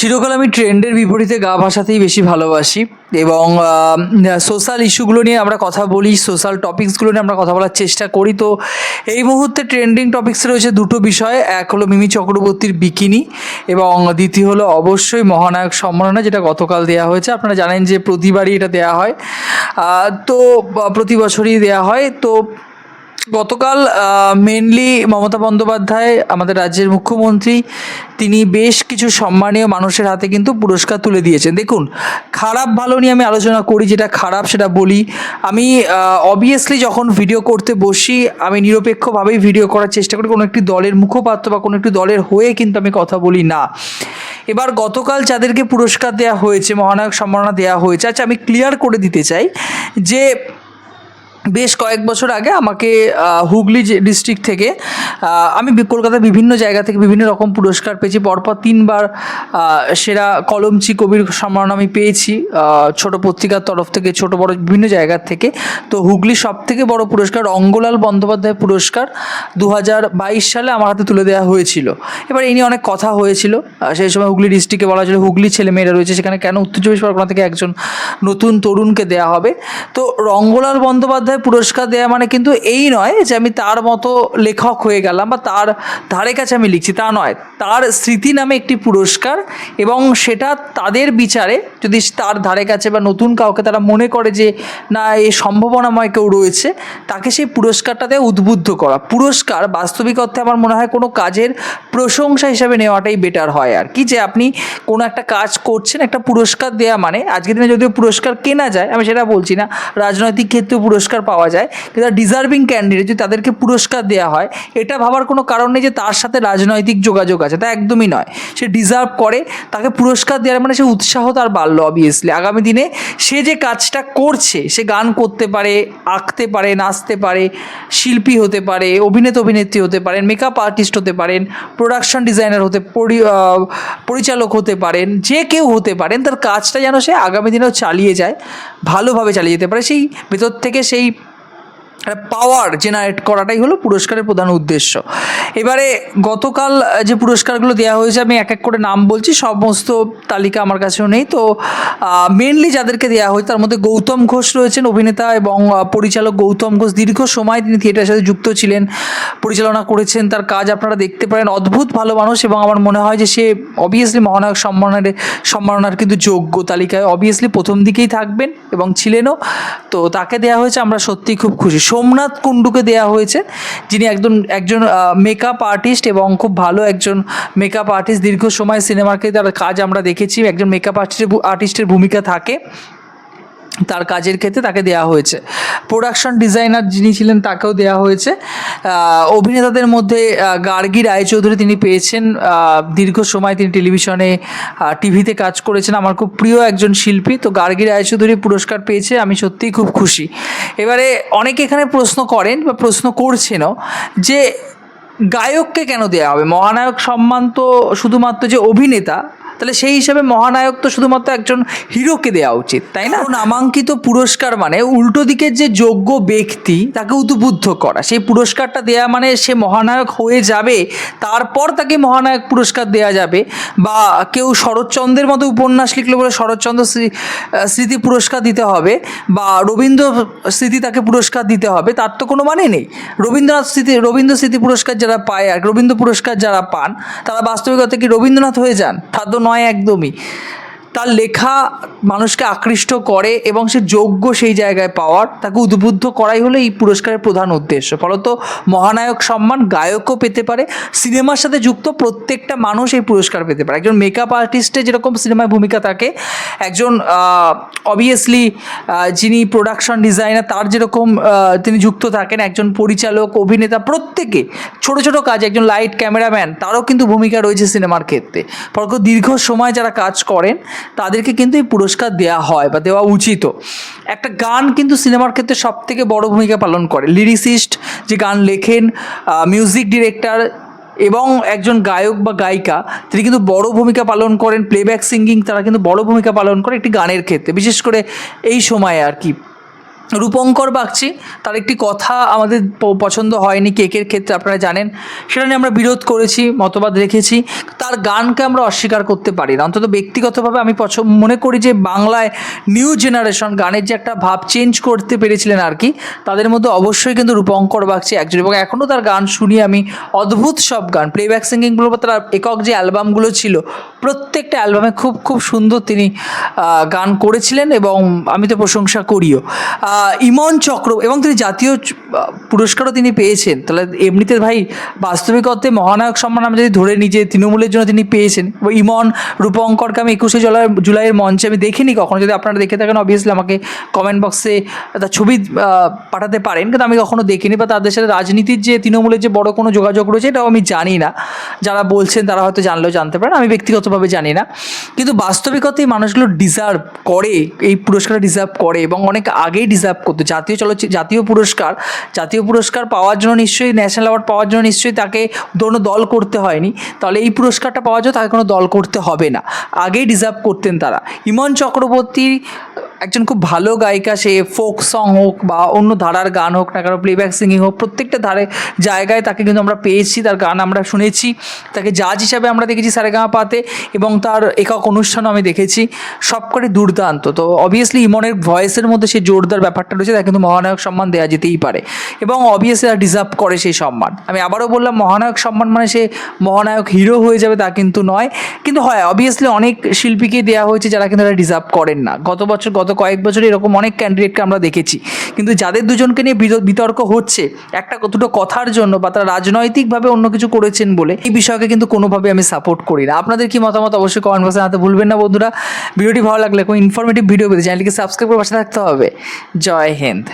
চিরকাল আমি ট্রেন্ডের বিপরীতে গা ভাসাতেই বেশি ভালোবাসি এবং সোশ্যাল ইস্যুগুলো নিয়ে আমরা কথা বলি সোশ্যাল টপিকসগুলো নিয়ে আমরা কথা বলার চেষ্টা করি। তো এই মুহূর্তে ট্রেন্ডিং টপিক্স রয়েছে দুটো বিষয়। এক হলো মিমি চক্রবর্তীর বিকিনি এবং দ্বিতীয় হলো অবশ্যই মহানায়ক সম্মাননা যেটা গতকাল দেওয়া হয়েছে। আপনারা জানেন যে প্রতিবারই এটা দেওয়া হয়। তো প্রতি বছরই দেওয়া হয়। তো গতকাল মেনলি মমতা বন্দ্যোপাধ্যায়, আমাদের রাজ্যের মুখ্যমন্ত্রী, তিনি বেশ কিছু সম্মানীয় মানুষের হাতে কিন্তু পুরস্কার তুলে দিয়েছেন। দেখুন, খারাপ ভালো নিয়ে আমি আলোচনা করি, যেটা খারাপ সেটা বলি। আমি অবভিয়াসলি যখন ভিডিও করতে বসি, আমি নিরপেক্ষভাবেই ভিডিও করার চেষ্টা করি। কোনো একটি দলের মুখপাত্র বা কোনো একটি দলের হয়ে কিন্তু আমি কথা বলি না। এবার গতকাল যাদেরকে পুরস্কার দেওয়া হয়েছে, মহানায়ক সম্মাননা দেওয়া হয়েছে আচ্ছা আমি ক্লিয়ার করে দিতে চাই যে বেশ কয়েক বছর আগে আমাকে হুগলি ডিস্ট্রিক্ট থেকে আমি কলকাতার বিভিন্ন জায়গা থেকে বিভিন্ন রকম পুরস্কার পেয়েছি। পরপর তিনবার সেরা কলমচি কবির সম্মান আমি পেয়েছি ছোট পত্রিকার তরফ থেকে, ছোট বড় বিভিন্ন জায়গার থেকে। তো হুগলি সব থেকে বড় পুরস্কার অঙ্গলাল বন্দ্যোপাধ্যায় পুরস্কার দু হাজার বাইশ সালে আমার হাতে তুলে দেওয়া হয়েছিল। এবার এই নিয়ে অনেক কথা হয়েছিল। সেই সময় হুগলি ডিস্ট্রিক্টে বলা হয়েছিল, হুগলি ছেলেমেয়েরা রয়েছে, সেখানে কেন উত্তর চব্বিশ পরগনা থেকে একজন নতুন তরুণকে দেওয়া হবে? তো রঙ্গলাল বন্দ্যোপাধ্যায় পুরস্কার দেওয়া মানে কিন্তু এই নয় যে আমি তার মতো লেখক হয়ে গেলাম বা তার ধারে কাছে আমি লিখছি, তা নয়। তার স্মৃতি নামে একটি পুরস্কার এবং সেটা তাদের বিচারে যদি তার ধারে কাছে বা নতুন কাউকে তারা মনে করে যে, না, এই সম্ভাবনাময় কেউ রয়েছে, তাকে সেই পুরস্কারটাতে উদ্বুদ্ধ করা। পুরস্কার বাস্তবিক অর্থে আমার মনে হয় কোনো কাজের প্রশংসা হিসাবে নেওয়াটাই বেটার হয় আর কি। যে আপনি কোনো একটা কাজ করছেন, একটা পুরস্কার দেওয়া মানে আজকের দিনে যদিও পুরস্কার কেনা যায়, আমি সেটা বলছি না, রাজনৈতিক ক্ষেত্রেও পুরস্কার পাওয়া যায়। কিন্তু ডিজার্ভিং ক্যান্ডিডেট যদি তাদেরকে পুরস্কার দেওয়া হয়, এটা ভাবার কোনো কারণ নেই যে তার সাথে রাজনৈতিক যোগাযোগ আছে। তা একদমই নয়। সে ডিজার্ভ করে, তাকে পুরস্কার দেওয়ার মানে সে উৎসাহ তার বাড়লো অবভিয়াসলি আগামী দিনে সে যে কাজটা করছে, সে গান করতে পারে, আঁকতে পারে, নাচতে পারে, শিল্পী হতে পারে, অভিনেতা অভিনেত্রী হতে পারেন মেকআপ আর্টিস্ট হতে পারেন প্রোডাকশন ডিজাইনার হতে, পরি পরিচালক হতে পারেন, যে কেউ হতে পারেন, তার কাজটা যেন সে আগামী দিনেও চালিয়ে যায়, ভালোভাবে চালিয়ে যেতে পারে। সেই ভেতর থেকে সেই পাওয়ার জেনারেট করাটাই হলো পুরস্কারের প্রধান উদ্দেশ্য। এবারে গতকাল যে পুরস্কারগুলো দেওয়া হয়েছে, আমি এক এক করে নাম বলছি, সমস্ত তালিকা আমার কাছেও নেই। তো মেনলি যাদেরকে দেওয়া হয়েছে, তার মধ্যে গৌতম ঘোষ রয়েছেন অভিনেতা এবং পরিচালক গৌতম ঘোষ। দীর্ঘ সময় তিনি থিয়েটারের সাথে যুক্ত ছিলেন, পরিচালনা করেছেন, তার কাজ আপনারা দেখতে পারেন। অদ্ভুত ভালো মানুষ এবং আমার মনে হয় যে সে অবভিয়াসলি মহানায়ক সম্মানের, সম্মাননার কিন্তু যোগ্য তালিকায়। অবভিয়াসলি প্রথম দিকেই থাকবেন এবং ছিলেনও। তো তাকে দেওয়া হয়েছে, আমরা সত্যিই খুব খুশি। সোমনাথ কুণ্ডুকে দেয়া হয়েছে, যিনি একজন একজন মেকআপ আর্টিস্ট এবং খুব ভালো একজন মেকআপ আর্টিস্ট দীর্ঘ সময় সিনেমাকে তার কাজ আমরা দেখেছি, একজন মেকআপ আর্টিস্টের আর্টিস্টের ভূমিকা থাকে। তার কাজের ক্ষেত্রে তাকে দেওয়া হয়েছে। প্রোডাকশন ডিজাইনার যিনি ছিলেন, তাকেও দেওয়া হয়েছে। অভিনেতাদের মধ্যে গার্গী রায়চৌধুরী তিনি পেয়েছেন। দীর্ঘ সময় তিনি টেলিভিশনে টিভিতে কাজ করেছেন। আমার খুব প্রিয় একজন শিল্পী, তো গার্গী রায়চৌধুরী পুরস্কার পেয়েছে। আমি সত্যিই খুব খুশি। এবারে অনেকে এখানে প্রশ্ন করেন বা প্রশ্ন করছেনও যে, গায়ককে কেন দেওয়া হবে? মহানায়ক সম্মান তো শুধুমাত্র যে অভিনেতা তাহলে সেই হিসাবে মহানায়ক তো শুধুমাত্র একজন হিরোকে দেওয়া উচিত, তাই না? নামাঙ্কিত পুরস্কার মানে উল্টো দিকের যে যোগ্য ব্যক্তি তাকে উদ্বুদ্ধ করা। সেই পুরস্কারটা দেওয়া মানে সে মহানায়ক হয়ে যাবে, তারপর তাকে মহানায়ক পুরস্কার দেওয়া যাবে, বা কেউ শরৎচন্দ্রের মতো উপন্যাস লিখলে বলে শরৎচন্দ্র স্মৃ- স্মৃতি পুরস্কার দিতে হবে, বা রবীন্দ্র স্মৃতি তাকে পুরস্কার দিতে হবে, তার তো কোনো মানে নেই। রবীন্দ্রনাথ স্মৃতি, রবীন্দ্র স্মৃতি পুরস্কার যারা পায় আর রবীন্দ্র পুরস্কার যারা পান, তারা বাস্তবিকতা কি রবীন্দ্রনাথ হয়ে যান? তা তো নয় একদমই। তার লেখা মানুষকে আকৃষ্ট করে এবং সে যোগ্য সেই জায়গায় পাওয়ার, তাকে উদ্বুদ্ধ করাই হলো এই পুরস্কারের প্রধান উদ্দেশ্য। ফলত মহানায়ক সম্মান গায়কও পেতে পারে, সিনেমার সাথে যুক্ত প্রত্যেকটা মানুষ এই পুরস্কার পেতে পারে। একজন মেকআপ আর্টিস্টের যেরকম সিনেমায় ভূমিকা থাকে, একজন অবভিয়াসলি যিনি প্রোডাকশন ডিজাইনার তার যেরকম তিনি যুক্ত থাকেন, একজন পরিচালক, অভিনেতা, প্রত্যেকে ছোট ছোট কাজ, একজন লাইট ক্যামেরাম্যান তারও কিন্তু ভূমিকা রয়েছে সিনেমার ক্ষেত্রে। ফলত দীর্ঘ সময় যারা কাজ করেন তাদেরকে কিন্তু এই পুরস্কার দেওয়া হয় বা দেওয়া উচিত। একটা গান কিন্তু সিনেমার ক্ষেত্রে সব থেকে বড় ভূমিকা পালন করে। লিরিসিস্ট যে গান লেখেন মিউজিক ডিরেক্টর এবং একজন গায়ক বা গায়িকা, তিনি কিন্তু বড় ভূমিকা পালন করেন। প্লেব্যাক সিঙ্গিং তারা কিন্তু বড় ভূমিকা পালন করে একটি গানের ক্ষেত্রে। বিশেষ করে এই সময়ে আর কি। রূপঙ্কর বাগচি, তার একটি কথা আমাদের পছন্দ হয়নি কেকের ক্ষেত্রে, আপনারা জানেন। সেটা নিয়ে আমরা বিরোধ করেছি, মতবাদ রেখেছি। তার গানকে আমরা অস্বীকার করতে পারি না। অন্তত ব্যক্তিগতভাবে আমি পছন্দ মনে করি যে বাংলায় নিউ জেনারেশন গানের যে একটা ভাব চেঞ্জ করতে পেরেছিলেন আর কি, তাদের মধ্যে অবশ্যই কিন্তু রূপঙ্কর বাগচি একজন। এবং এখনও তার গান শুনি আমি, অদ্ভুত সব গান। প্লেব্যাক সিঙ্গিংগুলো বা তার একক যে অ্যালবামগুলো ছিল, প্রত্যেকটা অ্যালবামে খুব খুব সুন্দর তিনি গান করেছিলেন এবং আমি তো প্রশংসা করিও। ইমন চক্র এবং তিনি জাতীয় পুরস্কারও তিনি পেয়েছেন। তাহলে এমনিতে ভাই বাস্তবিক অর্থে মহানায়ক সম্মান আমি যদি ধরে নিই যে তৃণমূলের জন্য তিনি পেয়েছেন ইমন, রূপঙ্করকে আমি একুশে জুলাই, জুলাইয়ের মঞ্চে আমি দেখিনি, কখনো যদি আপনারা দেখে থাকেন অবভিয়াসলি আমাকে কমেন্ট বক্সে তার ছবি পাঠাতে পারেন, কিন্তু আমি কখনো দেখিনি, বা তাদের সাথে রাজনীতির যে, তৃণমূলের যে বড় কোনো যোগাযোগ রয়েছে, এটাও আমি জানি না। যারা বলছেন তারা হয়তো জানলেও জানতে পারেন, আমি ব্যক্তিগতভাবে জানি না। কিন্তু বাস্তবিকতে এই মানুষগুলো ডিজার্ভ করে, এই পুরস্কার ডিজার্ভ করে, এবং অনেক আগেই ডিজার্ভ করতো। জাতীয় চলচ্চিত্র, জাতীয় পুরস্কার জাতীয় পুরস্কার পাওয়ার জন্য নিশ্চয়ই ন্যাশনাল অ্যাওয়ার্ড পাওয়ার জন্য নিশ্চয়ই তাকে কোনো দল করতে হয়নি। তাহলে এই পুরস্কারটা পাওয়ার জন্য তাকে কোনো দল করতে হবে না। আগেই ডিজার্ভ করতেন তারা। ইমন চক্রবর্তী একজন খুব ভালো গায়িকা, সে ফোক সং হোক বা অন্য ধারার গান হোক না কেন প্লেব্যাক সিঙ্গিং হোক, প্রত্যেকটা ধারে জায়গায় তাকে কিন্তু আমরা পেয়েছি, তার গান আমরা শুনেছি, তাকে জাজ হিসাবে আমরা দেখেছি সারেগামা পাতে এবং তার একক অনুষ্ঠানও আমি দেখেছি, সবকটি দুর্দান্ত। তো অবভিয়াসলি ইমনের ভয়েসের মধ্যে সে জোরদার ব্যাপারটা রয়েছে, তাকে কিন্তু মহানায়ক সম্মান দেওয়া যেতেই পারে এবং অবভিয়াসলি তারা ডিজার্ভ করে সেই সম্মান। আমি আবারও বললাম, মহানায়ক সম্মান মানে সে মহানায়ক হিরো হয়ে যাবে তা কিন্তু নয়, কিন্তু হয় অবভিয়াসলি অনেক শিল্পীকে দেওয়া হয়েছে যারা কিন্তু তারা ডিজার্ভ করেন না। গত বছর, গত কয়েক বছরে এরকম অনেক ক্যান্ডিডেটকে আমরা দেখেছি। কিন্তু যাদের দুজনকে নিয়ে বিত- বিতর্ক হচ্ছে, একটা দুটো কথার জন্য বা তারা রাজনৈতিকভাবে অন্য কিছু করেছেন বলে, এই বিষয়কে কিন্তু কোনোভাবে আমি সাপোর্ট করি না। আপনাদের কি মতামত অবশ্যই কমেন্ট বক্সে জানাতে ভুলবেন না বন্ধুরা। ভিডিওটি ভালো লাগলে কোনো ইনফরমেটিভ ভিডিও পেতে চ্যানেলকে সাবস্ক্রাইব করে পাশে থাকতে হবে। জয় হিন্দ।